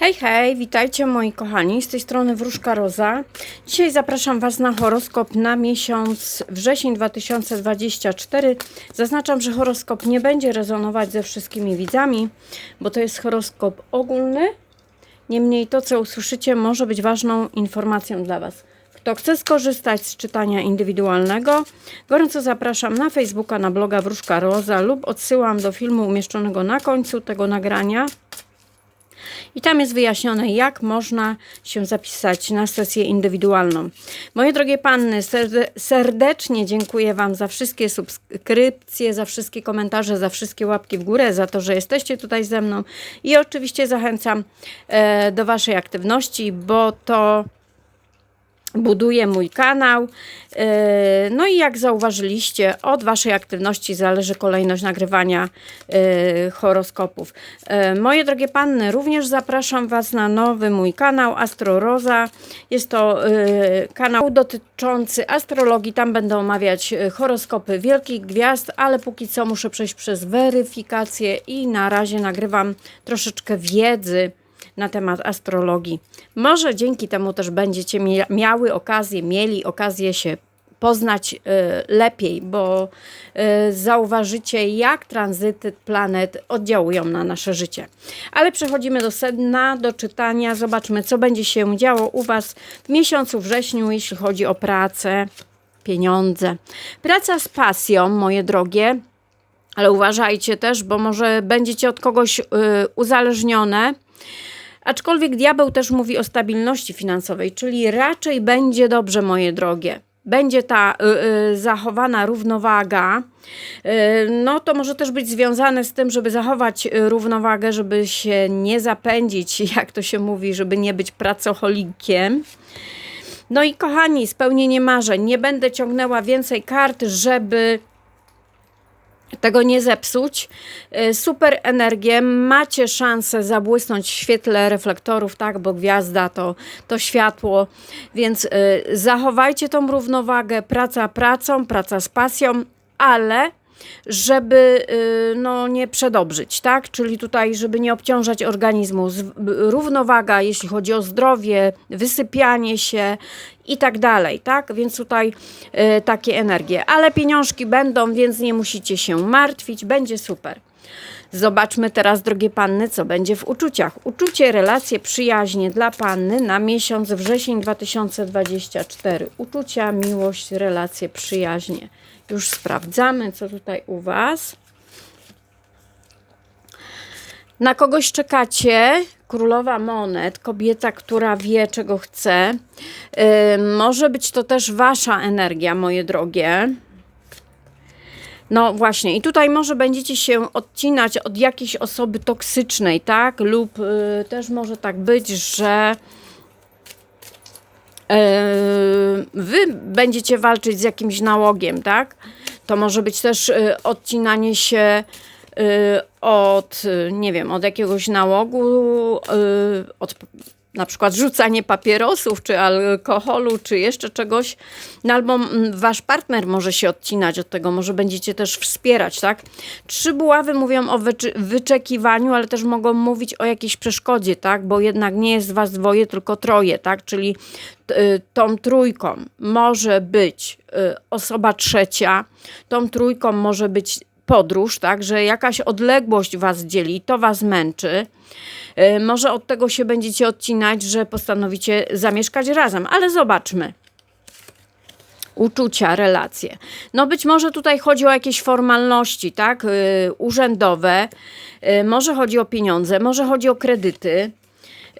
Hej, hej, witajcie moi kochani, z tej strony Wróżka Roza. Dzisiaj zapraszam Was na horoskop na miesiąc wrzesień 2024. Zaznaczam, że horoskop nie będzie rezonować ze wszystkimi widzami, bo to jest horoskop ogólny. Niemniej to, co usłyszycie, może być ważną informacją dla Was. Kto chce skorzystać z czytania indywidualnego, gorąco zapraszam na Facebooka, na bloga Wróżka Roza lub odsyłam do filmu umieszczonego na końcu tego nagrania. I tam jest wyjaśnione, jak można się zapisać na sesję indywidualną. Moje drogie panny, serde serdecznie dziękuję Wam za wszystkie subskrypcje, za wszystkie komentarze, za wszystkie łapki w górę, za to, że jesteście tutaj ze mną. I oczywiście zachęcam e, do Waszej aktywności, bo to buduje mój kanał. Yy, No i jak zauważyliście, od Waszej aktywności zależy kolejność nagrywania yy, horoskopów. Yy, Moje drogie panny, również zapraszam Was na nowy mój kanał Astro Roza. Jest to kanał dotyczący astrologii. Tam będę omawiać horoskopy wielkich gwiazd, ale póki co muszę przejść przez weryfikację i na razie nagrywam troszeczkę wiedzy na temat astrologii. Może dzięki temu też będziecie mia- miały okazję, mieli okazję się poznać y, lepiej, bo y, zauważycie, jak tranzyty planet oddziałują na nasze życie. Ale przechodzimy do sedna, do czytania. Zobaczmy, co będzie się działo u Was w miesiącu wrześniu, jeśli chodzi o pracę, pieniądze. Praca z pasją, moje drogie, ale uważajcie też, bo może będziecie od kogoś y, uzależnione. Aczkolwiek diabeł też mówi o stabilności finansowej, czyli raczej będzie dobrze, moje drogie. Będzie ta y, y, zachowana równowaga. Y, no to może też być związane z tym, żeby zachować y, równowagę, żeby się nie zapędzić, jak to się mówi, żeby nie być pracocholikiem. No i kochani, spełnienie marzeń. Nie będę ciągnęła więcej kart, żeby tego nie zepsuć. Y, Super energię, macie szansę zabłysnąć w świetle reflektorów, tak, bo gwiazda to, to światło, więc y, zachowajcie tą równowagę, praca pracą, praca z pasją, ale żeby y, no, nie przedobrzyć, tak? Czyli tutaj, żeby nie obciążać organizmu. Równowaga, jeśli chodzi o zdrowie, wysypianie się i tak dalej, tak? Więc tutaj y, takie energie. Ale pieniążki będą, więc nie musicie się martwić, będzie super. Zobaczmy teraz, drogie panny, co będzie w uczuciach. Uczucie, relacje, przyjaźnie dla panny na miesiąc wrzesień 2024. Uczucia, miłość, relacje, przyjaźnie. Już sprawdzamy, co tutaj u Was. Na kogoś czekacie? Królowa monet, kobieta, która wie, czego chce. Yy, może być to też Wasza energia, moje drogie. No właśnie, i tutaj może będziecie się odcinać od jakiejś osoby toksycznej, tak? Lub y, też może tak być, że wy będziecie walczyć z jakimś nałogiem, tak? To może być też y, odcinanie się y, od, y, nie wiem, od jakiegoś nałogu, od na przykład rzucanie papierosów, czy alkoholu, czy jeszcze czegoś, no albo mm, wasz partner może się odcinać od tego, może będziecie też wspierać, tak? Trzy buławy mówią o wyczekiwaniu, ale też mogą mówić o jakiejś przeszkodzie, tak? Bo jednak nie jest was dwoje, tylko troje, tak? Czyli y, tą trójką może być y, osoba trzecia, tą trójką może być podróż, tak, że jakaś odległość was dzieli to was męczy. Y, Może od tego się będziecie odcinać, że postanowicie zamieszkać razem, ale zobaczmy. Uczucia, relacje. No być może tutaj chodzi o jakieś formalności, tak, y, urzędowe, y, może chodzi o pieniądze, może chodzi o kredyty.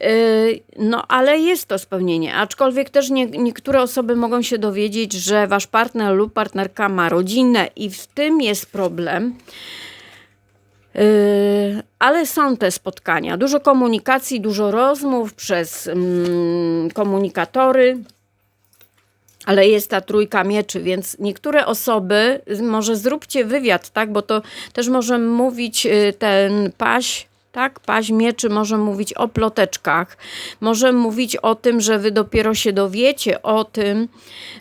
Yy, No, ale jest to spełnienie. Aczkolwiek też nie, niektóre osoby mogą się dowiedzieć, że wasz partner lub partnerka ma rodzinę i w tym jest problem. Yy, ale są te spotkania. Dużo komunikacji, dużo rozmów przez mm, komunikatory. Ale jest ta trójka mieczy, więc niektóre osoby, może zróbcie wywiad, tak, bo to też może mówić y, ten paś, Tak, paź mieczy może mówić o ploteczkach, może mówić o tym, że wy dopiero się dowiecie o tym,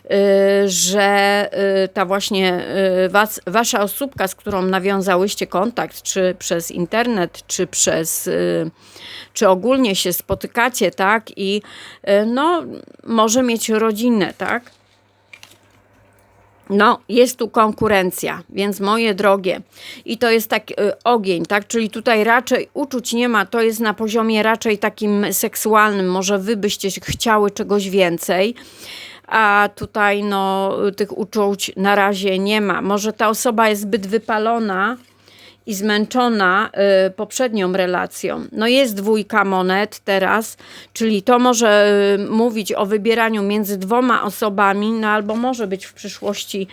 y, że y, ta właśnie y, was, wasza osóbka, z którą nawiązałyście kontakt, czy przez internet, czy przez, czy ogólnie się spotykacie, tak, i no, może mieć rodzinę, tak. No, jest tu konkurencja, więc moje drogie, i to jest tak y, ogień, tak? Czyli tutaj raczej uczuć nie ma, to jest na poziomie raczej takim seksualnym. Może wy byście chciały czegoś więcej, a tutaj no, tych uczuć na razie nie ma. Może ta osoba jest zbyt wypalona i zmęczona y, poprzednią relacją. No jest dwójka monet teraz, czyli to może y, mówić o wybieraniu między dwoma osobami, no albo może być w przyszłości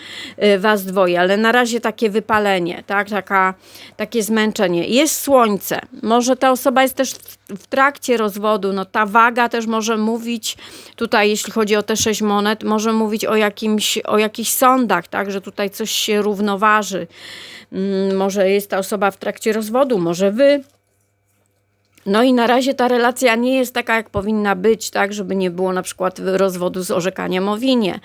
y, was dwoje, ale na razie takie wypalenie, tak, Taka, takie zmęczenie. Jest słońce, może ta osoba jest też w, trakcie rozwodu, no ta waga też może mówić, tutaj jeśli chodzi o te sześć monet, może mówić o, jakimś, o jakichś sądach, tak, że tutaj coś się równoważy. Mm, może jest ta osoba w trakcie rozwodu, może wy. No i na razie ta relacja nie jest taka, jak powinna być, tak, żeby nie było na przykład rozwodu z orzekaniem o winie.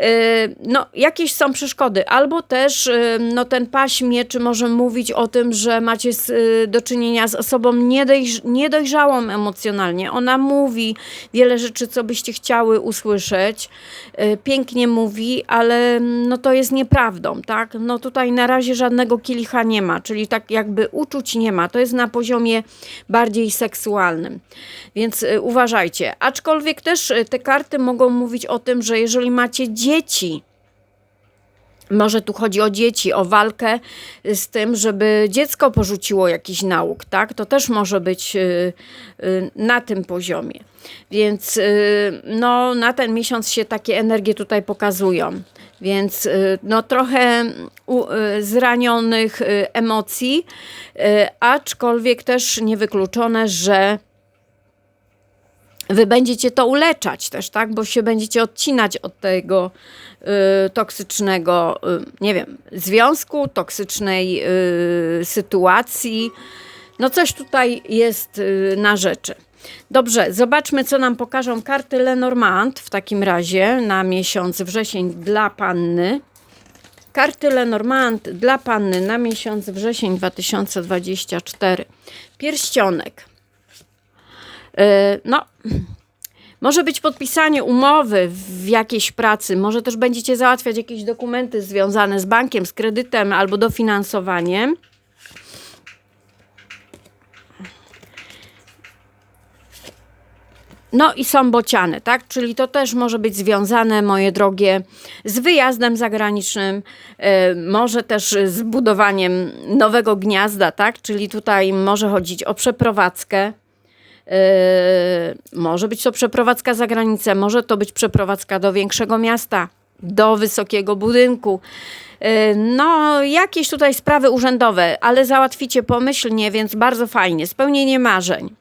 Yy, no, jakieś są przeszkody, albo też yy, no, ten paś mieczy może mówić o tym, że macie yy, do czynienia z osobą niedojrz niedojrzałą emocjonalnie. Ona mówi wiele rzeczy, co byście chciały usłyszeć, pięknie mówi, ale no, to jest nieprawdą, tak? No tutaj na razie żadnego kielicha nie ma, czyli tak jakby uczuć nie ma. To jest na poziomie bardziej seksualnym, więc uważajcie. Aczkolwiek też te karty mogą mówić o tym, że jeżeli macie dzieci. Może tu chodzi o dzieci, o walkę z tym, żeby dziecko porzuciło jakiś nauk, tak? To też może być y, y, na tym poziomie. Więc y, no, na ten miesiąc się takie energie tutaj pokazują. Więc no, trochę zranionych emocji, aczkolwiek też niewykluczone, że wy będziecie to uleczać też, tak? Bo się będziecie odcinać od tego y, toksycznego, y, nie wiem, związku, toksycznej y, sytuacji. No coś tutaj jest y, na rzeczy. Dobrze, zobaczmy, co nam pokażą karty Lenormand w takim razie na miesiąc wrzesień dla panny. Karty Lenormand dla panny na miesiąc wrzesień 2024. Pierścionek. Y, no, może być podpisanie umowy w jakiejś pracy, może też będziecie załatwiać jakieś dokumenty związane z bankiem, z kredytem albo dofinansowaniem. No i są bociany, tak? Czyli to też może być związane, moje drogie, z wyjazdem zagranicznym, yy, może też z budowaniem nowego gniazda, tak? Czyli tutaj może chodzić o przeprowadzkę. Yy, może być to przeprowadzka za granicę, może to być przeprowadzka do większego miasta, do wysokiego budynku. Yy, no, jakieś tutaj sprawy urzędowe, ale załatwicie pomyślnie, więc bardzo fajnie. Spełnienie marzeń.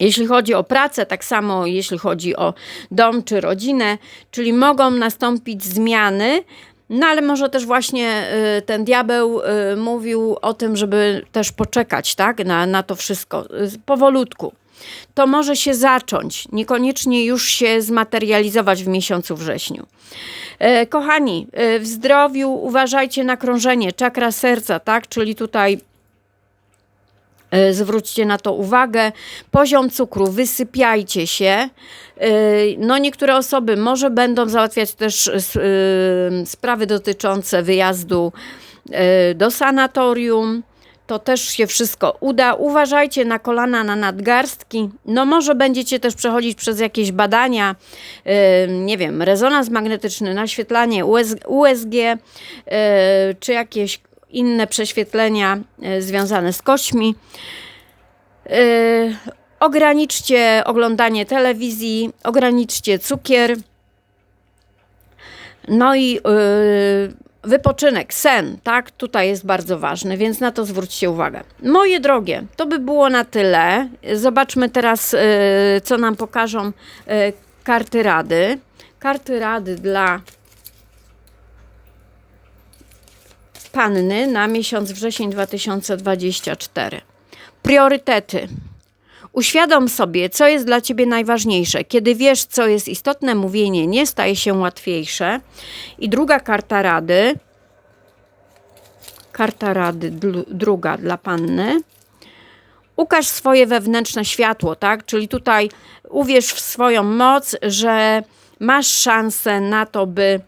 Jeśli chodzi o pracę, tak samo jeśli chodzi o dom czy rodzinę, czyli mogą nastąpić zmiany, no ale może też właśnie y, ten diabeł y, mówił o tym, żeby też poczekać tak, na, na to wszystko y, powolutku. To może się zacząć, niekoniecznie już się zmaterializować w miesiącu wrześniu. E, kochani, w zdrowiu uważajcie na krążenie, czakra serca, tak? Czyli tutaj zwróćcie na to uwagę. Poziom cukru, wysypiajcie się. E, no, niektóre osoby może będą załatwiać też e, sprawy dotyczące wyjazdu do sanatorium. To też się wszystko uda. Uważajcie na kolana, na nadgarstki. No, może będziecie też przechodzić przez jakieś badania, nie wiem, rezonans magnetyczny, naświetlanie USG, czy jakieś inne prześwietlenia e, związane z kośćmi. E, ograniczcie oglądanie telewizji, ograniczcie cukier. No i e, wypoczynek, sen, tak, tutaj jest bardzo ważny, więc na to zwróćcie uwagę. Moje drogie, to by było na tyle. Zobaczmy teraz, co nam pokażą karty rady. Karty rady dla panny na miesiąc wrzesień 2024. Priorytety. Uświadom sobie, co jest dla ciebie najważniejsze. Kiedy wiesz, co jest istotne, mówienie nie staje się łatwiejsze. I druga karta rady. Karta rady druga dla panny. Ukaż swoje wewnętrzne światło, tak? Czyli tutaj uwierz w swoją moc, że masz szansę na to, by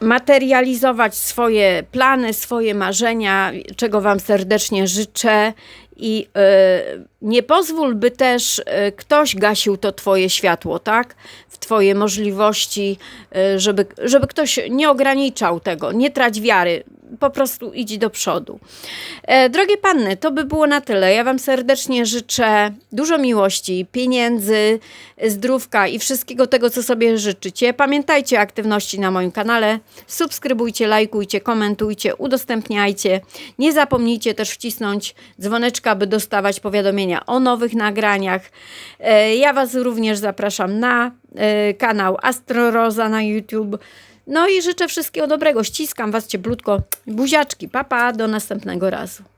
materializować swoje plany, swoje marzenia, czego Wam serdecznie życzę. I e, nie pozwól, by też e, ktoś gasił to Twoje światło, tak? W Twoje możliwości, e, żeby, żeby ktoś nie ograniczał tego, nie trać wiary. Po prostu idź do przodu. E, drogie panny, to by było na tyle. Ja Wam serdecznie życzę dużo miłości, pieniędzy, zdrówka i wszystkiego tego, co sobie życzycie. Pamiętajcie o aktywności na moim kanale. Subskrybujcie, lajkujcie, komentujcie, udostępniajcie. Nie zapomnijcie też wcisnąć dzwoneczka, by dostawać powiadomienia o nowych nagraniach. E, Ja Was również zapraszam na e, kanał Astro Roza na YouTube. No i życzę wszystkiego dobrego. Ściskam Was cieplutko. Buziaczki. Papa, do następnego razu.